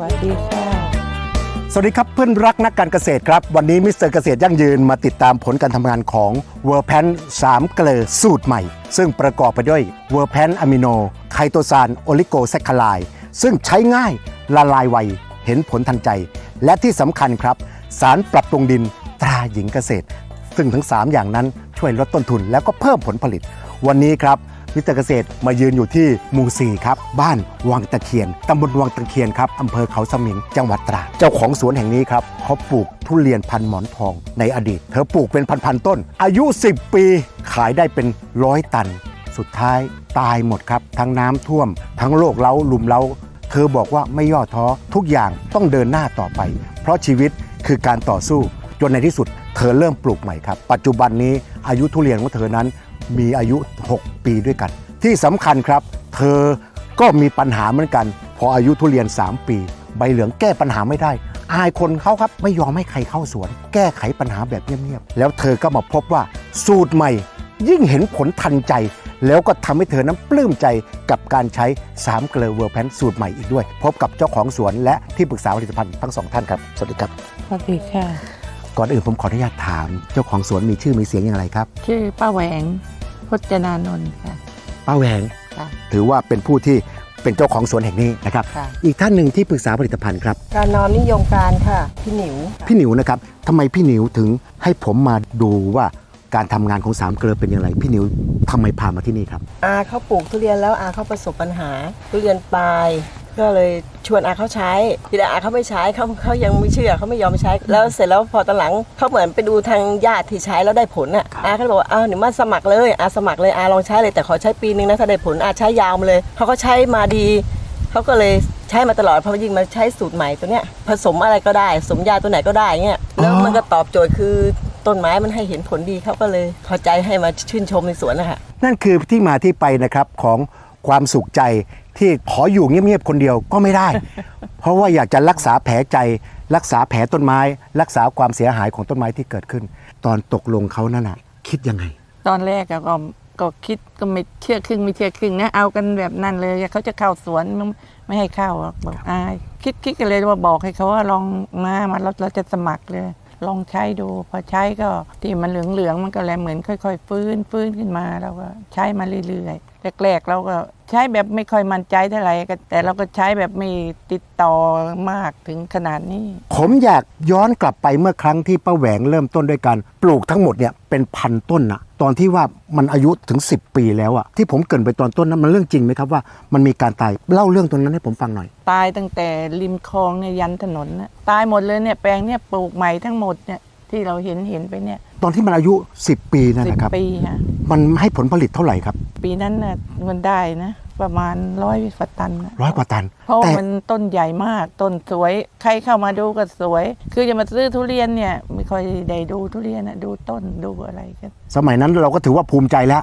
วัสดีค่ะ สวัสดีครับเพื่อนรักนักการเกษตรครับ วันนี้มิสเตอร์เกษตรยั่งยืนมาติดตามผลการทำงานของเวอร์แพน3เกลือสูตรใหม่ ซึ่งประกอบไปด้วยเวอร์แพนอะมิโน ไคโตซานโอลิโกแซคคาไลซึ่งใช้ง่ายละลายไว เห็นผลทันใจ และที่สำคัญครับ สารปรับปรุงดินตราหญิงเกษตร ซึ่งทั้ง 3 อย่างนั้นช่วยลดต้นทุนแล้วก็เพิ่มผลผลิต วันนี้ครับ มิสเตอร์เกษตรมายืนอยู่ที่หมู่สี่ครับ บ้านวังตะเคียนตำบลวังตะเคียนครับอำเภอเขาสมิงจังหวัดตราดเจ้าของสวนแห่งนี้ครับเขาปลูกทุเรียนพันหมอนทองในอดีต เธอปลูกเป็นพันๆต้น อายุ 10 ปี ขายได้เป็นร้อยตัน สุดท้ายตายหมดครับ ทั้งน้ำท่วม ทั้งโรคเล้าลุมเล้าเธอบอกว่าไม่ย่อท้อทุกอย่างต้องเดินหน้าต่อไป เพราะชีวิตคือการต่อสู้จนในที่สุด เธอเริ่มปลูกใหม่ครับ ปัจจุบันนี้อายุทุเรียนของเธอนั้นมีอายุ 6 ปีด้วยกัน ที่สำคัญครับ เธอก็มีปัญหาเหมือนกัน พออายุทุเรียน 3 ปี ใบเหลืองแก้ปัญหาไม่ได้ อายคนเขาครับไม่ยอมให้ใครเข้าสวน แก้ไขปัญหาแบบเงียบๆแล้วเธอก็มาพบว่าสูตรใหม่ ยิ่งเห็นผลทันใจ แล้วก็ทำให้เธอนั้นปลื้มใจกับการใช้3เกลือเวอร์แพนสูตรใหม่อีกด้วย พบกับเจ้าของสวนและที่ปรึกษาผลิตภัณฑ์ทั้งสองท่านครับสวัสดีครับสวัสดีค่ะ ก่อนอื่นผมขออนุญาตถาม เจ้าของสวนมีชื่อมีเสียงอย่างไรครับ ชื่อป้าแหวง พจนานนท์ค่ะ ป้าแหวงค่ะ ถือว่าเป็นผู้ที่เป็นเจ้าของสวนแห่งนี้นะครับ ค่ะอีกท่านหนึ่งที่ปรึกษาผลิตภัณฑ์ครับ การนอนนิยมการค่ะ พี่หนิว พี่หนิวนะครับทำไมพี่หนิวถึงให้ผมมาดูว่าการทำงานของสามเกลือเป็นอย่างไรพี่หนิวทำไมพามาที่นี่ครับอาเขาปลูกทุเรียนแล้วอาเขาประสบปัญหาทุเรียนปลาย ก็เลยชวนอาเขาใช้ทีแรกอาเขาไม่ใช้เขาเขายังไม่เชื่อเขาไม่ยอมใช้ แล้วเสร็จแล้วพอตอนหลังเขาเหมือนไปดูทางญาติที่ใช้แล้วได้ผลอะอาเขาบอกว่าอ้าวหนูมาสมัครเลยอาสมัครเลยอาลองใช้เลยแต่ขอใช้ปีนึงนะถ้าได้ผลอาใช้ยาวมาเลยเขาก็ใช้มาดีเขาก็เลยใช้มาตลอดพอยิ่งมาใช้สูตรใหม่ตัวเนี้ยผสมอะไรก็ได้ผสมยาตัวไหนก็ได้เงี้ยแล้วมันก็ตอบโจทย์คือต้นไม้มันให้เห็นผลดีเขาก็เลยพอใจให้มาชื่นชมในสวนนะคะนั่นคือที่มาที่ไปนะครับของความสุขใจ ที่ขออยู่เงียบๆคนเดียวก็ไม่ได้ เพราะว่าอยากจะรักษาแผลใจ รักษาแผลต้นไม้ รักษาความเสียหายของต้นไม้ที่เกิดขึ้น ตอนตกลงเขานั่นน่ะ คิดยังไง ตอนแรกอะก็ก็คิดก็ไม่เชื่อครึ่งไม่เชื่อครึ่งนะเอากันแบบนั้นเลยเขาจะเข้าสวนไม่ไม่ให้เข้าหรอกบอกอายคิดคิดกันเลยว่าบอกให้เขาว่าลองมามาเราเราจะสมัครเลย ลองใช้ดู พอใช้ก็ที่มันเหลืองเหลืองๆมันก็เลยเหมือนค่อย ๆ ฟื้นฟื้นขึ้นมาเราก็ใช้มาเรื่อยๆแรกๆเราก็ใช้แบบไม่ค่อยมั่นใจเท่าไหร่ก็แต่เราก็ใช้แบบไม่ติดต่อมากถึงขนาดนี้ ผมอยากย้อนกลับไปเมื่อครั้งที่ป้าแหวงเริ่มต้นด้วยการปลูกทั้งหมดเนี่ยเป็นพันต้นนะตอนที่ว่ามันอายุถึง 10 ปีแล้วอะที่ผมเกรินไปตอนต้นนั้นมันเรื่องจริงไหมครับว่ามันมีการตายเล่าเรื่องตรงนั้นให้ผมฟังหน่อย ตายตั้งแต่ริมคลองเนี่ยยันถนนนะตายหมดเลยเนี่ยแปลงเนี่ยปลูกใหม่ทั้งหมดเนี่ย ที่เราเห็นเห็นไปเนี่ยตอนที่มันอายุ 10 ปีนั่นสิบนะครับ ปีฮะมันให้ผลผลิตเท่าไหร่ครับปีนั้นน่ะมันได้นะ ประมาณร้อยฝัตันนะร้อยกว่าตัน เพราะว่าแต่มันต้นใหญ่มากต้นสวย ใครเข้ามาดูก็สวย คือจะมาซื้อทุเรียนเนี่ยไม่ค่อยได้ดูทุเรียนนะดูต้นดูอะไรกันสมัยนั้นเราก็ถือว่าภูมิใจแล้ว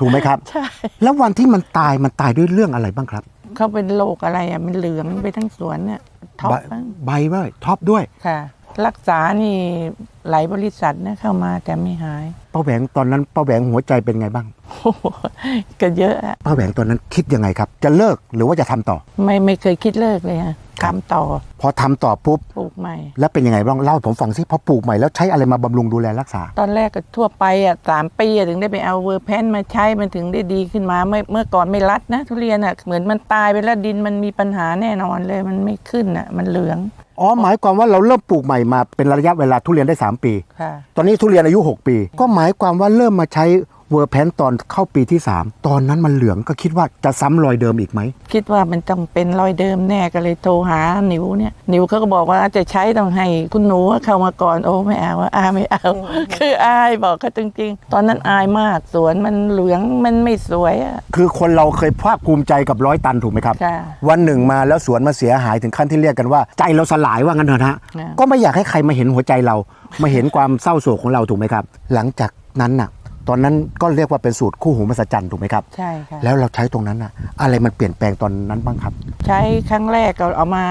ถูกไหมครับ ใช่แล้ววันที่มันตายมันตายด้วยเรื่องอะไรบ้างครับเขาเป็นโรคอะไรอะมันเหลืองไปทั้งสวนเนี่ยท็อปใบบ้างใบด้วยท็อปด้วย ค่ะ รักษานี่หลายบริษัทนะเข้ามาแต่ไม่หาย ป้าแหวงตอนนั้นป้าแหวงหัวใจเป็นไงบ้าง โอ้โหก็เยอะอะป้าแหวงตอนนั้นคิดยังไงครับ จะเลิกหรือว่าจะทำต่อ ไม่ไม่เคยคิดเลิกเลยฮะครับทำต่อพอทำต่อปุ๊บ ปลูกใหม่ แล้วเป็นยังไงบ้างเล่าให้ผมฟังสิพอปลูกใหม่แล้วใช้อะไรมาบำรุงดูแลรักษา ตอนแรกก็ทั่วไปอะสามปีอะถึงได้ไปเอาเวอร์แพนมาใช้มันถึงได้ดีขึ้นมาเมื่อเมื่อก่อนไม่รัดนะ ทุเรียนอะเหมือนมันตายไปแล้วดินมันมีปัญหาแน่นอนเลยมันไม่ขึ้นอะมันเหลือง อ๋อหมายความว่าเราเริ่มปลูกใหม่มาเป็นระยะเวลาทุเรียนได้ 3 ปีค่ะตอนนี้ทุเรียนอายุ 6 ปี ก็หมายความว่าเริ่มมาใช้ เวอร์แพนตอนเข้าปีที่ 3 ตอนนั้นมันเหลืองก็คิดว่าจะซ้ำรอยเดิมอีกไหม คิดว่ามันต้องเป็นรอยเดิมแน่ก็เลยโทรหาหนิวเนี่ยหนิวเขาก็บอกว่าจะใช้ต้องให้คุณหนูเข้ามาก่อนโอ้ไม่เอาอาไม่เอา คืออายบอกเขาจริง ๆ ตอนนั้นอายมากสวนมันเหลืองมันไม่สวยอะคือคนเราเคยภาคภูมิใจกับร้อยตันถูกไหมครับค่ะวันหนึ่งมาแล้วสวนมาเสียหายถึงขั้นที่เรียกกันว่าใจเราสลายว่างั้นเถอะนะฮะนะก็ไม่อยากให้ใครมาเห็นหัวใจเรามาเห็นความเศร้าโศกของเราถูกไหมครับ หลังจากนั้นน่ะ ตอนนั้นก็เรียกว่าเป็นสูตรคู่หูมหัศจรรย์ถูกไหมครับ ใช่ค่ะแล้วเราใช้ตรงนั้นอะอะไรมันเปลี่ยนแปลงตอนนั้นบ้างครับ ใช้ครั้งแรกก็เอามา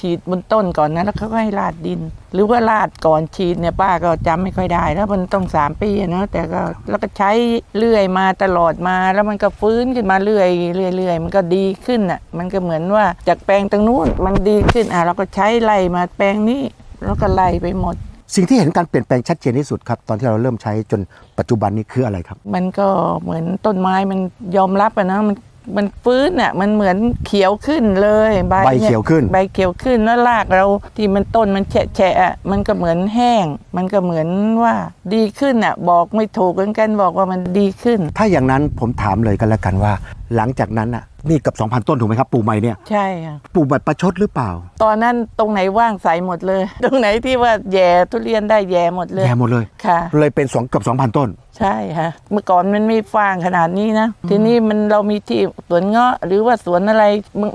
ฉีดบนต้นก่อนนะแล้วเขาก็ให้ราดดิน หรือว่าราดก่อนฉีดเนี่ยป้าก็จำไม่ค่อยได้ แล้วมันต้องสามปีอะเนาะแต่ก็แล้วก็ใช้เรื่อยมาตลอดมาแล้วมันก็ฟื้นขึ้นมาเรื่อยเรื่อยเรื่อยมันก็ดีขึ้นอะมันก็เหมือนว่าจากแปลงตรงนู้นมันดีขึ้นอะเราก็ใช้ไล่มาแปลงนี้แล้วก็ไล่ไปหมด สิ่งที่เห็นการเปลี่ยนแปลงชัดเจนที่สุดครับ ตอนที่เราเริ่มใช้จนปัจจุบันนี้คืออะไรครับ มันก็เหมือนต้นไม้มันยอมรับอะนะมันมันฟื้นอะมันเหมือนเขียวขึ้นเลยใบเขียวขึ้น ใบเขียวขึ้นแล้วรากเราที่มันต้นมันแฉะแฉะอะมันก็เหมือนแห้ง มันก็เหมือนว่าดีขึ้นอะบอกไม่ถูกเหมือนกันบอกว่ามันดีขึ้น ถ้าอย่างนั้นผมถามเลยกันแล้วกันว่า หลังจากนั้นอะ นี่เกับ 2,000 ต้นถูกไหมครับปลูกใหม่เนี่ยใช่ค่ะปลูกแบบประชดหรือเปล่า ตอนนั้นตรงไหนว่างใสหมดเลย ตรงไหนที่ว่าแย่ทุเรียนได้แย่หมดเลยแย่หมดเลยค่ะ เลยเป็นสองเกือบ2,000 ต้น ใช่ค่ะ เมื่อก่อนมันไม่ฟางขนาดนี้นะ ทีนี้มันเรามีที่สวนเงาะหรือว่าสวนอะไร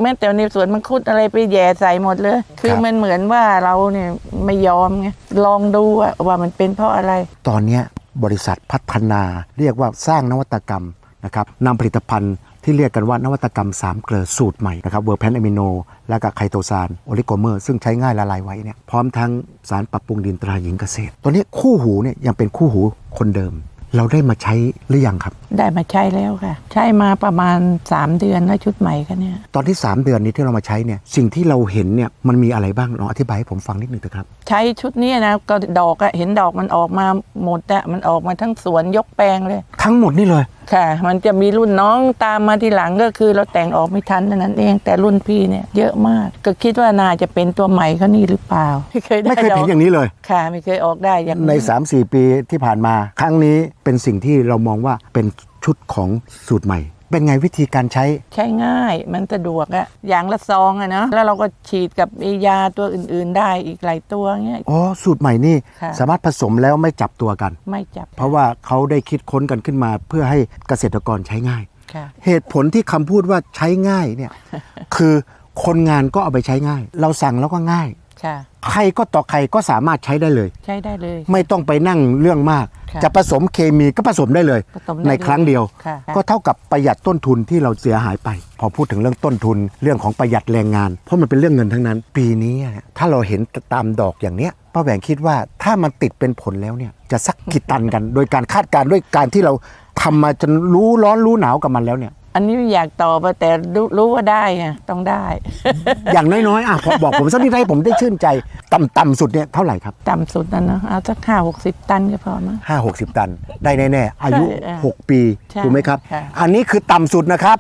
แม้แต่ในสวนมังคุดอะไรไปแย่ใส่หมดเลย คือครับมันเหมือนว่าเราเนี่ยไม่ยอมไงลองดูอะว่ามันเป็นเพราะอะไร ตอนเนี้ยบริษัทพัฒนาเรียกว่าสร้างนวัตกรรมนะครับนำผลิตภัณฑ์ ที่เรียกกันว่านวัตกรรม 3 เกลือสูตรใหม่นะครับเวอร์แพนอะมิโน และก็ไคโตซานโอลิโกเมอร์ ซึ่งใช้ง่ายละลายไว้เนี่ยพร้อมทั้งสารปรับปรุงดินตราหญิงเกษตร ตัวนี้คู่หูเนี่ยยังเป็นคู่หูคนเดิม เราได้มาใช้หรือยังครับ ได้มาใช้แล้วค่ะ ใช้มาประมาณ 3 เดือนแล้วชุดใหม่กันเนี่ยตอนที่ 3 เดือนนี้ที่เรามาใช้เนี่ยสิ่งที่เราเห็นเนี่ยมันมีอะไรบ้างลองอธิบายให้ผมฟังนิดหนึ่งเถอะครับ ใช้ชุดเนี้นะก็ดอกอะเห็นดอกมันออกมาหมดอะมันออกมาทั้งสวนยกแปลงเลย ทั้งหมดนี่เลย ค่ะ มันจะมีรุ่นน้องตามมาทีหลังก็คือเราแต่งออกไม่ทันเท่านั้นเอง แต่รุ่นพี่เนี่ยเยอะมาก ก็คิดว่าน่าจะเป็นตัวใหม่เขานี่หรือเปล่า ไม่เคยได้ไม่เคยดเห็อนกอย่างนี้เลย ค่ะ ไม่เคยออกได้อย่างใน 3-4 ปีที่ผ่านมา ครั้งนี้เป็นสิ่งที่เรามองว่าเป็นชุดของสูตรใหม่ เป็นไงวิธีการใช้ ใช้ง่ายมันสะดวกอะอย่างละซองอะเนาะแล้วเราก็ฉีดกับไอ้ยาตัวอื่น ๆ ได้อีกหลายตัวเงี้ย อ๋อ สูตรใหม่นี่ค่ะ สามารถผสมแล้วไม่จับตัวกัน ไม่จับเพราะว่าเขาได้คิดค้นกันขึ้นมาเพื่อให้เกษตรกรใช้ง่าย ค่ะ เหตุผลที่คำพูดว่าใช้ง่ายเนี่ย คือคนงานก็เอาไปใช้ง่าย เราสั่งแล้วก็ง่ายค่ะ ใครก็ต่อใครก็สามารถใช้ได้เลย ใช้ได้เลย ไม่ต้องไปนั่งเรื่องมากค่ะจะผสมเคมีก็ผสมได้เลยผสมได้ในครั้งเดียวค่ะก็เท่ากับประหยัดต้นทุนที่เราเสียหายไป พอพูดถึงเรื่องต้นทุนเรื่องของประหยัดแรงงาน เพราะมันเป็นเรื่องเงินทั้งนั้น ปีนี้เนี่ยถ้าเราเห็นตามดอกอย่างเนี้ยป้าแหวงคิดว่าถ้ามันติดเป็นผลแล้วเนี่ยจะสักกี่ตันกัน โดยการคาดการณ์ด้วยการที่เราทำมาจนรู้ร้อนรู้หนาวกับมันแล้วเนี่ย อันนี้ไม่อยากตอบอะแต่รู้รู้ว่าได้ไงต้องได้ อย่างน้อยๆอะพอบอกผมสักนิดให้ผมได้ชื่นใจ ต่ำๆสุดเนี่ยเท่าไหร่ครับต่ำสุดนะเนอะเอาสักห้าหกสิบตันก็พอมั้ง ห้าหกสิบตัน ได้แน่ๆอายุ ใช่อะ6 ปีใช่ถูกไหมครับ ค่ะ อันนี้คือต่ำสุดนะครับ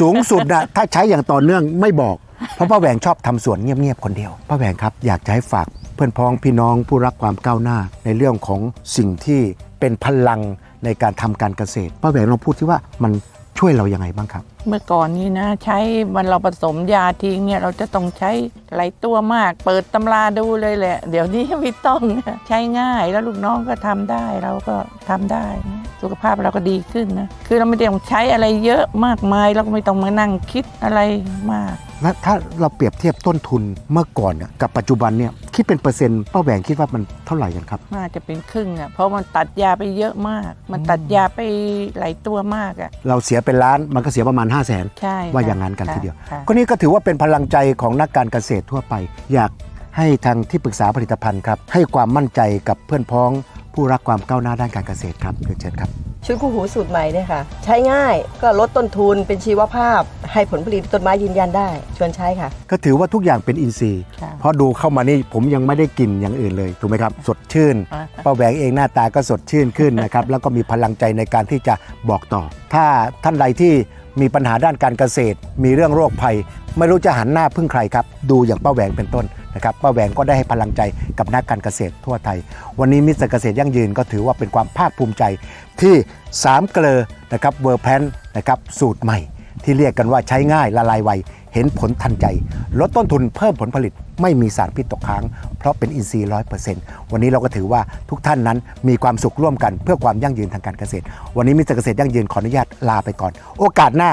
สูงสุดนะถ้าใช้อย่างต่อเนื่องไม่บอก เพราะป้าแหวงชอบทำสวนเงียบๆคนเดียวป้าแหวงครับอยากจะให้ฝากเพื่อนพ้องพี่น้องผู้รักความก้าวหน้า ในเรื่องของสิ่งที่เป็นพลังในการทำการเกษตรป้าแหวงลองพูดที่ว่ามัน ช่วยเรายังไงบ้างครับ เมื่อก่อนนี้นะ ใช้มันเราผสมยาทิ้งเนี่ยเราจะต้องใช้หลายตัวมาก เปิดตำราดูเลยแหละ เดี๋ยวนี้ไม่ต้องใช้ง่ายแล้วลูกน้องก็ทำได้เราก็ทำได้นะสุขภาพเราก็ดีขึ้นนะ คือเราไม่ต้องใช้อะไรเยอะมากมายเราก็ไม่ต้องมานั่งคิดอะไรมาก และถ้าเราเปรียบเทียบต้นทุนเมื่อก่อนน่ะกับปัจจุบันเนี่ยคิดเป็นเปอร์เซ็นต์ป้าแหวงคิดว่ามันเท่าไหร่กันครับ น่าจะเป็นครึ่งอะเพราะมันตัดยาไปเยอะมาก มันตัดยาไปหลายตัวมากอะ เราเสียเป็นล้านมันก็เสียประมาณ 5 0 0แสนใช่ว่าค่ะอย่างนั้นกันค่ะทีเดียว ค่ะ ก็นี่ก็ถือว่าเป็นพลังใจของนักการเกษตรทั่วไป อยากให้ทางที่ปรึกษาผลิตภัณฑ์ครับให้ความมั่นใจกับเพื่อนพ้องผู้รักความก้าวหน้าด้านการเกษตรครับเรียนเชิญครับ ชุดคู่หูสูตรใหม่เนี่ยค่ะ ใช้ง่ายก็ลดต้นทุนเป็นชีวภาพ ให้ผลผลิตต้นไม้ยืนยันได้ชวนใช้ค่ะ ก็ถือว่าทุกอย่างเป็นอินทรีย์ ค่ะเพราะดูเข้ามานี่ผมยังไม่ได้กินอย่างอื่นเลยถูกไหมครับ สดชื่นอ่า ป้าแหวงเองหน้าตาก็สดชื่นขึ้นนะครับ แล้วก็มีพลังใจในการที่จะบอกต่อ ถ้าท่านใดที่ มีปัญหาด้านการเกษตร มีเรื่องโรคภัย ไม่รู้จะหันหน้าพึ่งใครครับ ดูอย่างป้าแหวงเป็นต้นนะครับป้าแหวงก็ได้ให้พลังใจกับนักการเกษตรทั่วไทย วันนี้มิสเตอร์เกษตรยั่งยืนก็ถือว่าเป็นความภาคภูมิใจที่สามเกลอนะครับเวอร์แพนนะครับสูตรใหม่ ที่เรียกกันว่าใช้ง่ายละลายไวเห็นผลทันใจ ลดต้นทุนเพิ่มผลผลิต ไม่มีสารพิษตกค้าง เพราะเป็นอินทรีย์ร้อยเปอร์เซ็นต์วันนี้เราก็ถือว่าทุกท่านนั้นมีความสุขร่วมกันเพื่อความยั่งยืนทางการเกษตร วันนี้มิสเตอร์เกษตรยั่งยืนขออนุญาตลาไปก่อน โอกาสหน้า